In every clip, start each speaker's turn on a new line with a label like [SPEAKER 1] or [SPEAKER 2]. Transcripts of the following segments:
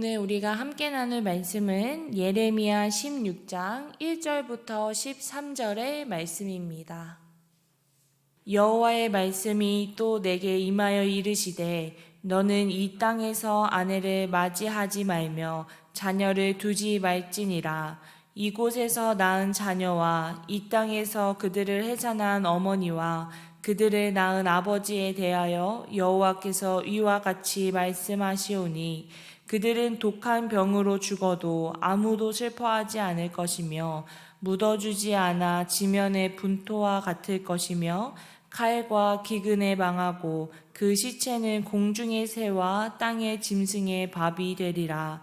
[SPEAKER 1] 오늘 우리가 함께 나눌 말씀은 예레미야 16장 1절부터 13절의 말씀입니다. 여호와의 말씀이 또 내게 임하여 이르시되 너는 이 땅에서 아내를 맞이하지 말며 자녀를 두지 말지니라 이곳에서 낳은 자녀와 이 땅에서 그들을 해산한 어머니와 그들을 낳은 아버지에 대하여 여호와께서 이와 같이 말씀하시오니 그들은 독한 병으로 죽어도 아무도 슬퍼하지 않을 것이며 묻어주지 않아 지면의 분토와 같을 것이며 칼과 기근에 망하고 그 시체는 공중의 새와 땅의 짐승의 밥이 되리라.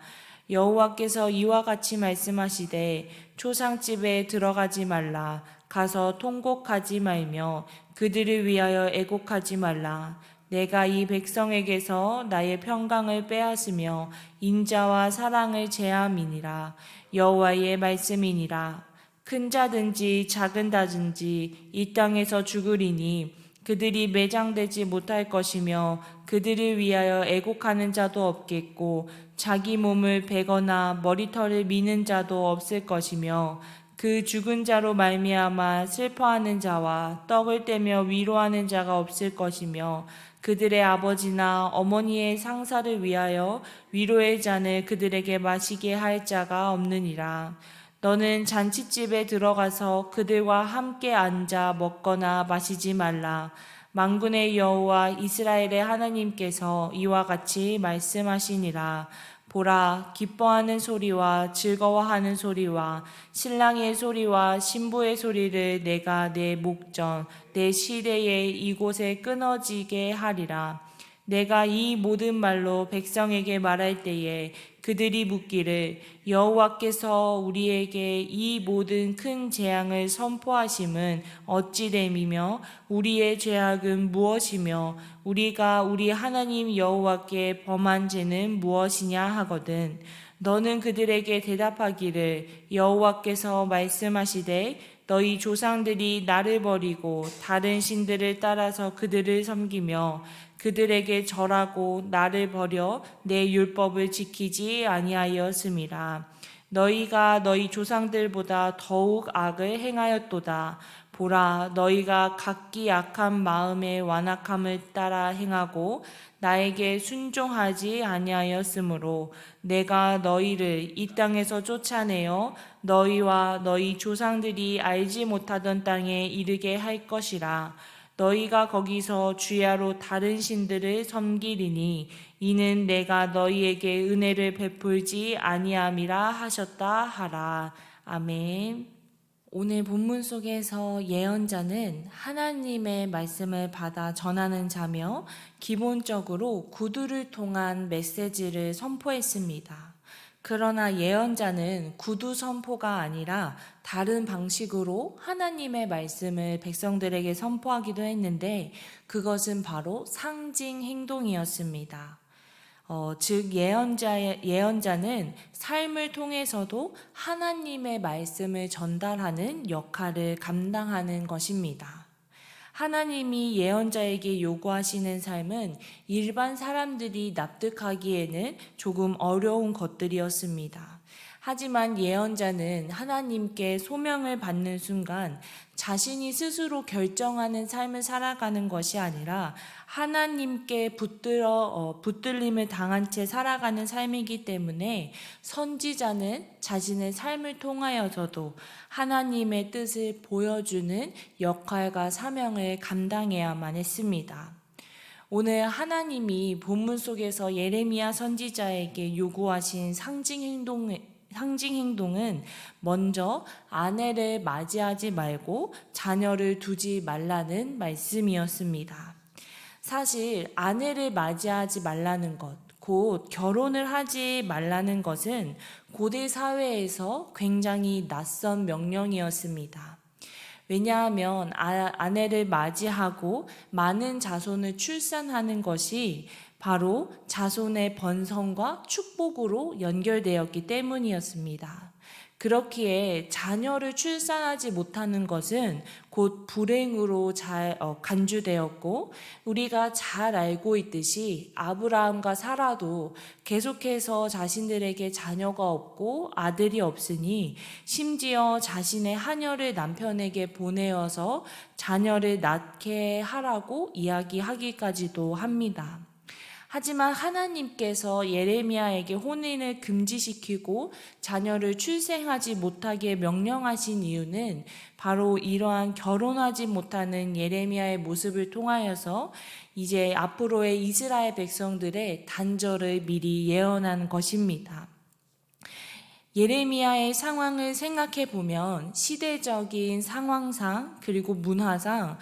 [SPEAKER 1] 여호와께서 이와 같이 말씀하시되 초상집에 들어가지 말라 가서 통곡하지 말며 그들을 위하여 애곡하지 말라 내가 이 백성에게서 나의 평강을 빼앗으며 인자와 사랑을 제함이니라. 여호와의 말씀이니라. 큰 자든지 작은 자든지 이 땅에서 죽으리니 그들이 매장되지 못할 것이며 그들을 위하여 애곡하는 자도 없겠고 자기 몸을 베거나 머리털을 미는 자도 없을 것이며 그 죽은 자로 말미암아 슬퍼하는 자와 떡을 떼며 위로하는 자가 없을 것이며 그들의 아버지나 어머니의 상사를 위하여 위로의 잔을 그들에게 마시게 할 자가 없느니라. 너는 잔치집에 들어가서 그들과 함께 앉아 먹거나 마시지 말라. 만군의 여호와 이스라엘의 하나님께서 이와 같이 말씀하시니라. 보라, 기뻐하는 소리와 즐거워하는 소리와 신랑의 소리와 신부의 소리를 내가 내 목전, 내 시대에 이곳에 끊어지게 하리라. 내가 이 모든 말로 백성에게 말할 때에 그들이 묻기를 여호와께서 우리에게 이 모든 큰 재앙을 선포하심은 어찌 됨이며 우리의 죄악은 무엇이며 우리가 우리 하나님 여호와께 범한 죄는 무엇이냐 하거든. 너는 그들에게 대답하기를 여호와께서 말씀하시되 너희 조상들이 나를 버리고 다른 신들을 따라서 그들을 섬기며 그들에게 절하고 나를 버려 내 율법을 지키지 아니하였음이라. 너희가 너희 조상들보다 더욱 악을 행하였도다. 보라, 너희가 각기 약한 마음의 완악함을 따라 행하고 나에게 순종하지 아니하였으므로 내가 너희를 이 땅에서 쫓아내어 너희와 너희 조상들이 알지 못하던 땅에 이르게 할 것이라. 너희가 거기서 주야로 다른 신들을 섬기리니 이는 내가 너희에게 은혜를 베풀지 아니함이라 하셨다 하라. 아멘. 오늘 본문 속에서 예언자는 하나님의 말씀을 받아 전하는 자며 기본적으로 구두를 통한 메시지를 선포했습니다. 그러나 예언자는 구두 선포가 아니라 다른 방식으로 하나님의 말씀을 백성들에게 선포하기도 했는데 그것은 바로 상징 행동이었습니다. 어, 즉 예언자의 예언자는 삶을 통해서도 하나님의 말씀을 전달하는 역할을 감당하는 것입니다. 하나님이 예언자에게 요구하시는 삶은 일반 사람들이 납득하기에는 조금 어려운 것들이었습니다. 하지만 예언자는 하나님께 소명을 받는 순간 자신이 스스로 결정하는 삶을 살아가는 것이 아니라 하나님께 붙들어 어, 붙들림을 당한 채 살아가는 삶이기 때문에 선지자는 자신의 삶을 통하여서도 하나님의 뜻을 보여주는 역할과 사명을 감당해야만 했습니다. 오늘 하나님이 본문 속에서 예레미야 선지자에게 요구하신 상징 행동 상징 행동은 먼저 아내를 맞이하지 말고 자녀를 두지 말라는 말씀이었습니다. 사실 아내를 맞이하지 말라는 것, 곧 결혼을 하지 말라는 것은 고대 사회에서 굉장히 낯선 명령이었습니다. 왜냐하면 아, 내를 맞이하고 많은 자손을 출산하는 것이 바로 자손의 번성과 축복으로 연결되었기 때문이었습니다. 그렇기에 자녀를 출산하지 못하는 것은 곧 불행으로 잘 어, 간주되었고 우리가 잘 알고 있듯이 아브라함과 사라도 계속해서 자신들에게 자녀가 없고 아들이 없으니 심지어 자신의 하녀를 남편에게 보내어서 자녀를 낳게 하라고 이야기하기까지도 합니다. 하지만 하나님께서 예레미야에게 혼인을 금지시키고 자녀를 출생하지 못하게 명령하신 이유는 바로 이러한 결혼하지 못하는 예레미야의 모습을 통하여서 이제 앞으로의 이스라엘 백성들의 단절을 미리 예언한 것입니다. 예레미야의 상황을 생각해 보면 시대적인 상황상 그리고 문화상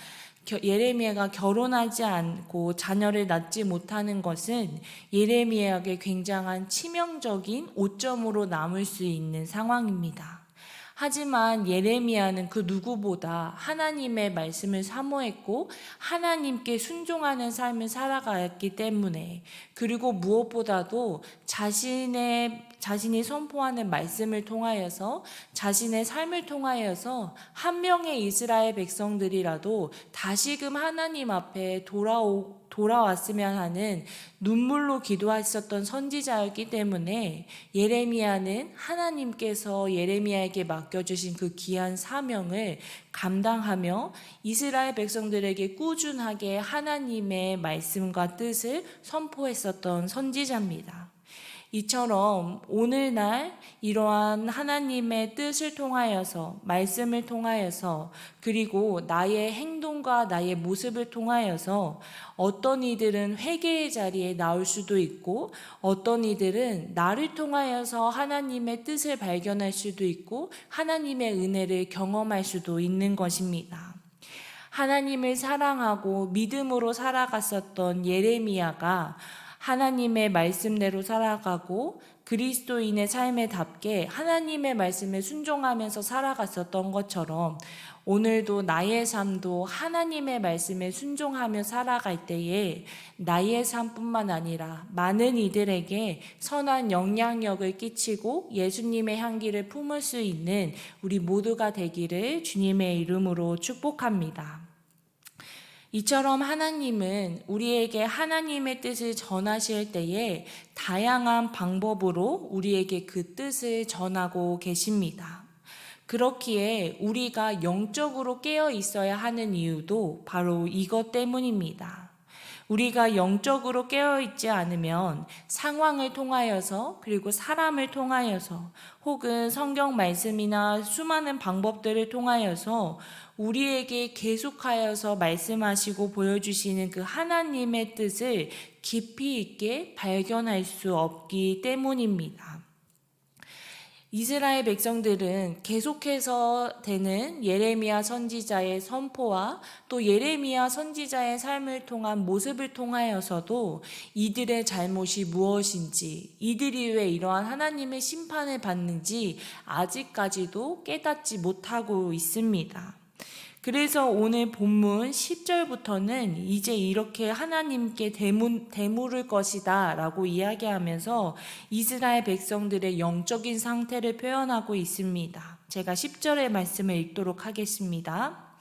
[SPEAKER 1] 예레미야가 결혼하지 않고 자녀를 낳지 못하는 것은 예레미야에게 굉장한 치명적인 오점으로 남을 수 있는 상황입니다. 하지만 예레미야는 그 누구보다 하나님의 말씀을 사모했고 하나님께 순종하는 삶을 살아갔기 때문에 그리고 무엇보다도 자신의 자신이 선포하는 말씀을 통하여서 자신의 삶을 통하여서 한 명의 이스라엘 백성들이라도 다시금 하나님 앞에 돌아오 돌아왔으면 하는 눈물로 기도하셨던 선지자였기 때문에 예레미야는 하나님께서 예레미야에게 맡겨주신 그 귀한 사명을 감당하며 이스라엘 백성들에게 꾸준하게 하나님의 말씀과 뜻을 선포했었던 선지자입니다. 이처럼 오늘날 이러한 하나님의 뜻을 통하여서 말씀을 통하여서 그리고 나의 행동과 나의 모습을 통하여서 어떤 이들은 회개의 자리에 나올 수도 있고 어떤 이들은 나를 통하여서 하나님의 뜻을 발견할 수도 있고 하나님의 은혜를 경험할 수도 있는 것입니다. 하나님을 사랑하고 믿음으로 살아갔었던 예레미야가 하나님의 말씀대로 살아가고 그리스도인의 삶에 답게 하나님의 말씀에 순종하면서 살아갔었던 것처럼 오늘도 나의 삶도 하나님의 말씀에 순종하며 살아갈 때에 나의 삶뿐만 아니라 많은 이들에게 선한 영향력을 끼치고 예수님의 향기를 품을 수 있는 우리 모두가 되기를 주님의 이름으로 축복합니다. 이처럼 하나님은 우리에게 하나님의 뜻을 전하실 때에 다양한 방법으로 우리에게 그 뜻을 전하고 계십니다. 그렇기에 우리가 영적으로 깨어 있어야 하는 이유도 바로 이것 때문입니다. 우리가 영적으로 깨어있지 않으면 상황을 통하여서 그리고 사람을 통하여서 혹은 성경 말씀이나 수많은 방법들을 통하여서 우리에게 계속하여서 말씀하시고 보여주시는 그 하나님의 뜻을 깊이 있게 발견할 수 없기 때문입니다. 이스라엘 백성들은 계속해서 되는 예레미야 선지자의 선포와 또 예레미야 선지자의 삶을 통한 모습을 통하여서도 이들의 잘못이 무엇인지, 이들이 왜 이러한 하나님의 심판을 받는지 아직까지도 깨닫지 못하고 있습니다. 그래서 오늘 본문 10절부터는 이제 이렇게 하나님께 대문, 대물을 것이다 라고 이야기하면서 이스라엘 백성들의 영적인 상태를 표현하고 있습니다. 제가 10절의 말씀을 읽도록 하겠습니다.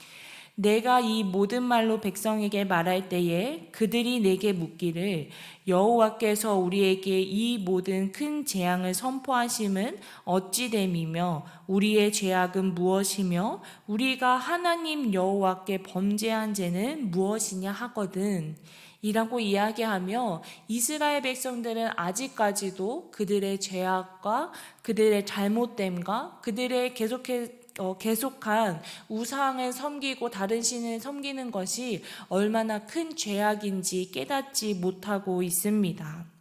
[SPEAKER 1] 내가 이 모든 말로 백성에게 말할 때에 그들이 내게 묻기를 여호와께서 우리에게 이 모든 큰 재앙을 선포하심은 어찌 됨이며 우리의 죄악은 무엇이며 우리가 하나님 여호와께 범죄한 죄는 무엇이냐 하거든. 이라고 이야기하며 이스라엘 백성들은 아직까지도 그들의 죄악과 그들의 잘못됨과 그들의 계속해 어, 계속한 우상을 섬기고 다른 신을 섬기는 것이 얼마나 큰 죄악인지 깨닫지 못하고 있습니다.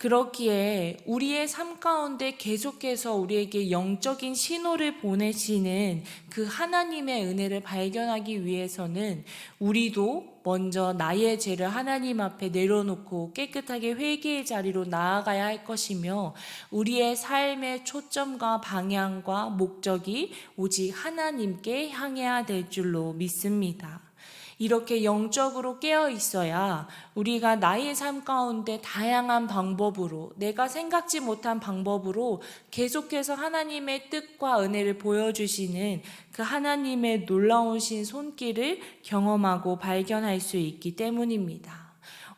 [SPEAKER 1] 그렇기에 우리의 삶 가운데 계속해서 우리에게 영적인 신호를 보내시는 그 하나님의 은혜를 발견하기 위해서는 우리도 먼저 나의 죄를 하나님 앞에 내려놓고 깨끗하게 회개의 자리로 나아가야 할 것이며 우리의 삶의 초점과 방향과 목적이 오직 하나님께 향해야 될 줄로 믿습니다. 이렇게 영적으로 깨어 있어야 우리가 나의 삶 가운데 다양한 방법으로 내가 생각지 못한 방법으로 계속해서 하나님의 뜻과 은혜를 보여주시는 그 하나님의 놀라우신 손길을 경험하고 발견할 수 있기 때문입니다.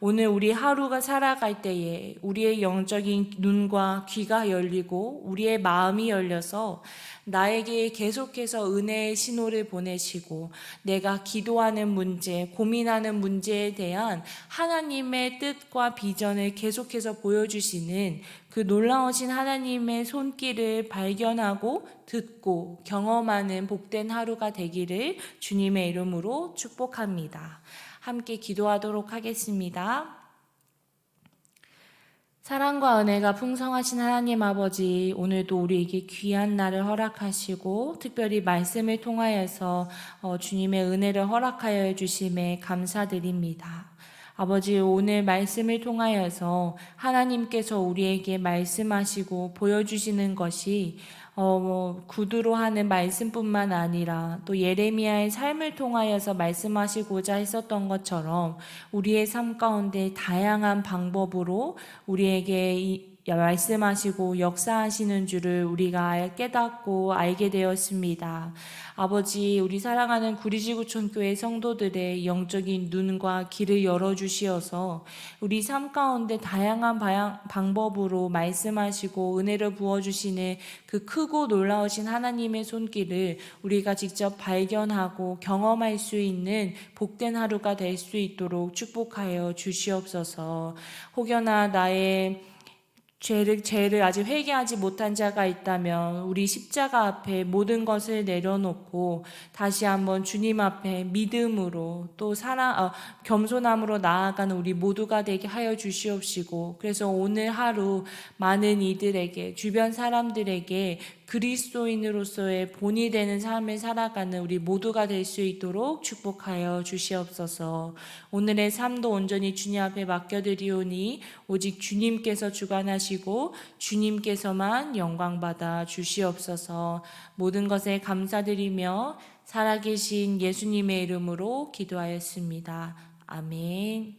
[SPEAKER 1] 오늘 우리 하루가 살아갈 때에 우리의 영적인 눈과 귀가 열리고 우리의 마음이 열려서 나에게 계속해서 은혜의 신호를 보내시고 내가 기도하는 문제, 고민하는 문제에 대한 하나님의 뜻과 비전을 계속해서 보여주시는 그 놀라우신 하나님의 손길을 발견하고 듣고 경험하는 복된 하루가 되기를 주님의 이름으로 축복합니다. 함께 기도하도록 하겠습니다. 사랑과 은혜가 풍성하신 하나님 아버지, 오늘도 우리에게 귀한 날을 허락하시고, 특별히 말씀을 통하여서 어, 주님의 은혜를 허락하여 해주심에 감사드립니다. 아버지, 오늘 말씀을 통하여서 하나님께서 우리에게 말씀하시고 보여주시는 것이 어, 뭐, 구두로 하는 말씀뿐만 아니라 또 예레미야의 삶을 통하여서 말씀하시고자 했었던 것처럼 우리의 삶 가운데 다양한 방법으로 우리에게 이, 말씀하시고 역사하시는 줄을 우리가 깨닫고 알게 되었습니다. 아버지, 우리 사랑하는 구리지구촌 교회 성도들의 영적인 눈과 길을 열어 주시어서 우리 삶 가운데 다양한 방법으로 말씀하시고 은혜를 부어 주시는 그 크고 놀라우신 하나님의 손길을 우리가 직접 발견하고 경험할 수 있는 복된 하루가 될 수 있도록 축복하여 주시옵소서. 혹여나 나의 죄를, 죄를 아직 회개하지 못한 자가 있다면 우리 십자가 앞에 모든 것을 내려놓고 다시 한번 주님 앞에 믿음으로 또 사랑, 어, 겸손함으로 나아가는 우리 모두가 되게 하여 주시옵시고 그래서 오늘 하루 많은 이들에게 주변 사람들에게 그리스도인으로서의 본이 되는 삶을 살아가는 우리 모두가 될 수 있도록 축복하여 주시옵소서. 오늘의 삶도 온전히 주님 앞에 맡겨드리오니 오직 주님께서 주관하시고 주님께서만 영광받아 주시옵소서. 모든 것에 감사드리며 살아계신 예수님의 이름으로 기도하였습니다. 아멘.